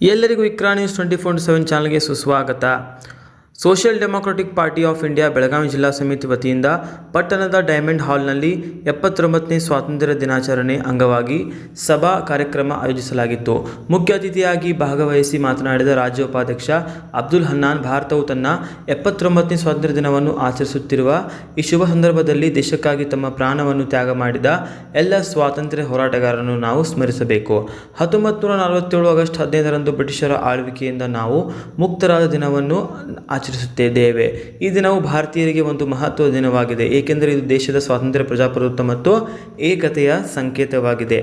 ಎಲ್ಲರಿಗೂ Iqra news twenty four seven ಚಾನಲ್ಗೆ ಸುಸ್ವಾಗತ. Social democratic party of India Belagavi ಜಿಲ್ಲಾ ಸಮಿತಿ ವತಿಯಿಂದ ಪಟ್ಟಣದ ಡೈಮಂಡ್ ಹಾಲ್ನಲ್ಲಿ ಎಪ್ಪತ್ತೊಂಬತ್ತನೇ ಸ್ವಾತಂತ್ರ್ಯ ದಿನಾಚರಣೆ ಅಂಗವಾಗಿ ಸಭಾ ಕಾರ್ಯಕ್ರಮ ಆಯೋಜಿಸಲಾಗಿತ್ತು. ಮುಖ್ಯ ಅತಿಥಿಯಾಗಿ ಭಾಗವಹಿಸಿ ಮಾತನಾಡಿದ ರಾಜ್ಯ ಉಪಾಧ್ಯಕ್ಷ ಅಬ್ದುಲ್ ಹನ್ನಾನ್, ಭಾರತವು ತನ್ನ ಎಪ್ಪತ್ತೊಂಬತ್ತನೇ ಸ್ವಾತಂತ್ರ್ಯ ದಿನವನ್ನು ಆಚರಿಸುತ್ತಿರುವ ಈ ಶುಭ ಸಂದರ್ಭದಲ್ಲಿ ದೇಶಕ್ಕಾಗಿ ತಮ್ಮ ಪ್ರಾಣವನ್ನು ತ್ಯಾಗ ಮಾಡಿದ ಎಲ್ಲ ಸ್ವಾತಂತ್ರ್ಯ ಹೋರಾಟಗಾರರನ್ನು ನಾವು ಸ್ಮರಿಸಬೇಕು. ಹತ್ತೊಂಬತ್ತು ನೂರ ನಲವತ್ತೇಳು ಆಗಸ್ಟ್ ಹದಿನೈದರಂದು ಬ್ರಿಟಿಷರ ಆಳ್ವಿಕೆಯಿಂದ ನಾವು ಮುಕ್ತರಾದ ದಿನವನ್ನು ಆಚರಿಸುತ್ತಿದ್ದೇವೆ. ಈ ದಿನವು ಭಾರತೀಯರಿಗೆ ಒಂದು ಮಹತ್ವದ ದಿನವಾಗಿದೆ, ಏಕೆಂದರೆ ಇದು ದೇಶದ ಸ್ವಾತಂತ್ರ್ಯ, ಪ್ರಜಾಪ್ರಭುತ್ವ ಮತ್ತು ಏಕತೆಯ ಸಂಕೇತವಾಗಿದೆ.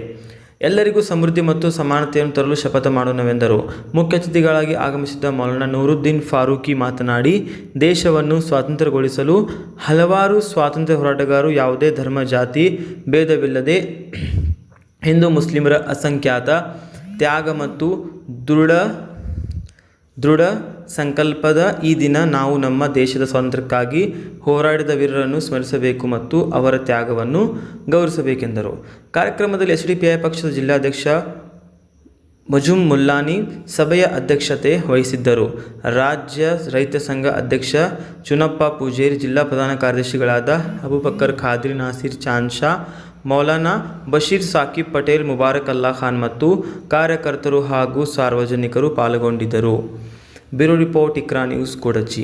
ಎಲ್ಲರಿಗೂ ಸಮೃದ್ಧಿ ಮತ್ತು ಸಮಾನತೆಯನ್ನು ತರಲು ಶಪಥ ಮಾಡೋಣವೆಂದರು. ಮುಖ್ಯ ಅತಿಥಿಗಳಾಗಿ ಆಗಮಿಸಿದ್ದ ಮೌಲಾನಾ ನೂರುದ್ದೀನ್ ಫಾರೂಕಿ ಮಾತನಾಡಿ, ದೇಶವನ್ನು ಸ್ವಾತಂತ್ರ್ಯಗೊಳಿಸಲು ಹಲವಾರು ಸ್ವಾತಂತ್ರ್ಯ ಹೋರಾಟಗಾರರು ಯಾವುದೇ ಧರ್ಮ, ಜಾತಿ, ಭೇದವಿಲ್ಲದೆ ಹಿಂದೂ ಮುಸ್ಲಿಮರ ಅಸಂಖ್ಯಾತ ತ್ಯಾಗ ಮತ್ತು ದೃಢ ದೃಢ ಸಂಕಲ್ಪದ ಈ ದಿನ ನಾವು ನಮ್ಮ ದೇಶದ ಸ್ವಾತಂತ್ರ್ಯಕ್ಕಾಗಿ ಹೋರಾಡಿದ ವೀರರನ್ನು ಸ್ಮರಿಸಬೇಕು ಮತ್ತು ಅವರ ತ್ಯಾಗವನ್ನು ಗೌರವಿಸಬೇಕೆಂದರು. ಕಾರ್ಯಕ್ರಮದಲ್ಲಿ ಎಸ್ ಡಿ ಪಿ ಐ ಪಕ್ಷದ ಜಿಲ್ಲಾಧ್ಯಕ್ಷ ಮಜುಮ್ ಮುಲ್ಲಾನಿ ಸಭೆಯ ಅಧ್ಯಕ್ಷತೆ ವಹಿಸಿದ್ದರು. ರಾಜ್ಯ ರೈತ ಸಂಘ ಅಧ್ಯಕ್ಷ ಚುನಪ್ಪ ಪೂಜೇರಿ, ಜಿಲ್ಲಾ ಪ್ರಧಾನ ಕಾರ್ಯದರ್ಶಿಗಳಾದ ಅಬುಬಕ್ಕರ್ ಖಾದ್ರಿ, ನಾಸೀರ್ ಚಾನ್ಶಾ ಮೌಲಾನಾ ಬಶೀರ್ ಸಾಕಿಬ್ ಪಟೇಲ್, ಮುಬಾರಕ್ ಅಲ್ಲಾ ಖಾನ್ ಮತ್ತು ಕಾರ್ಯಕರ್ತರು ಹಾಗೂ ಸಾರ್ವಜನಿಕರು ಪಾಲ್ಗೊಂಡಿದ್ದರು. Bureau report Iqra news Kudachi